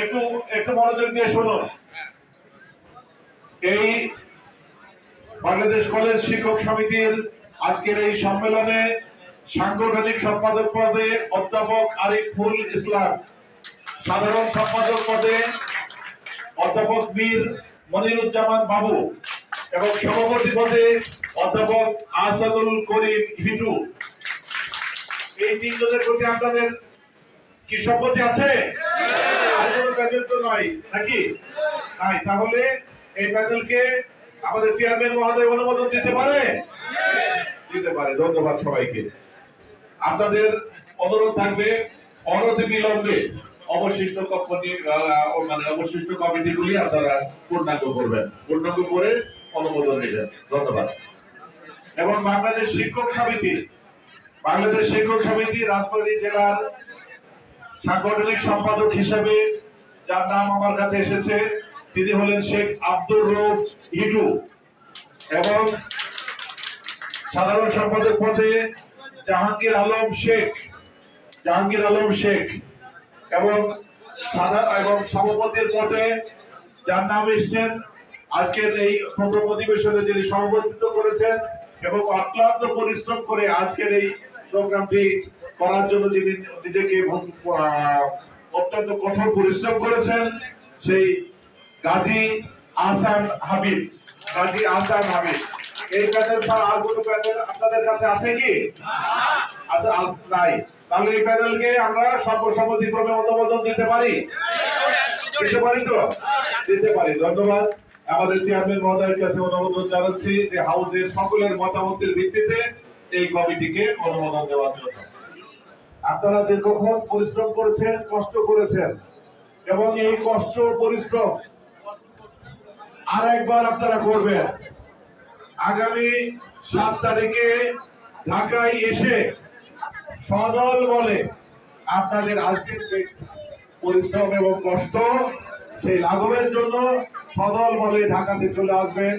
একটু একটু মনোযোগ দিয়ে শুনুন। এই বাংলাদেশ কলেজ শিক্ষক সমিতির আজকের এই সম্মেলনে সাংগঠনিক সম্পাদক পদে অধ্যাপক আরিফুল ইসলাম, সাধারণ সম্পাদক পদে অধ্যাপক বীর মনিরুজ্জামান বাবু এবং সভাপতি পদে অধ্যাপক আসাদুল করিম হিটু। এই তিনজনের প্রতি আপনাদের কি সম্পত্তি আছে? তাহলে এই প্যানেলকে আমাদের চেয়ারম্যান মহোদয় অনুমোদন দিতে পারে? দিতে পারে ধন্যবাদ সবাইকে। আপনাদের অনুরোধ থাকবে অনতি বিলম্বে অবশিষ্ট আহ, মানে অবশিষ্ট আপনারা পূর্ণাঙ্গ করবেন। পূর্ণাঙ্গ করে অনুমোদন দিবেন। ধন্যবাদ। এবং বাংলাদেশ শিক্ষক সমিতি বাংলাদেশ শিক্ষক সমিতি রাজবাড়ী জেলার সাংগঠনিক সম্পাদক হিসেবে যার নাম আমার কাছে এসেছে, তিনি হলেন শেখ আব্দুর রৌফ হিটু এবং সাধারণ সম্পাদক পদে জাহাঙ্গীর আলম শেখ, জাহাঙ্গীর আলম শেখ। এবং এবং সভাপতির পদে যার নাম এসছেন, আজকের এই প্রথম অধিবেশনে যিনি সভাপতিত্ব করেছেন এবং অক্লান্ত পরিশ্রম করে আজকের এই প্রোগ্রামটি করার জন্য যিনি নিজেকে অত্যন্ত কঠোর পরিশ্রম করেছেন, সেই গাজী আহসান হাবিব গাজী আহসান হাবিব এই প্যানেল ছাড়া আর কোনো প্যানেল আপনাদের কাছে আছে কি? আচ্ছা নাই। তাহলে এই প্যানেলকে আমরা সর্বসম্মতিক্রমে অনুমোদন দিতে পারি? দিতে পারি তো? দিতে পারি। ধন্যবাদ। আমাদের চেয়ারম্যান মহোদয়ের কাছে অনুমোদন জানাচ্ছি যে হাউসের সকলের মতামতের ভিত্তিতে এই কমিটিকে অনুমোদন দেওয়ার জন্য। আপনারা দীর্ঘক্ষণ পরিশ্রম করেছেন, কষ্ট করেছেন, এবং এই কষ্ট, পরিশ্রম আর একবার আপনারা করবেন। আগামী সাত তারিখে ঢাকায় এসে সদল বলে আপনাদের আজকের পরিশ্রম এবং কষ্ট, সেই লাঘবের জন্য সদল বলে ঢাকাতে চলে আসবেন।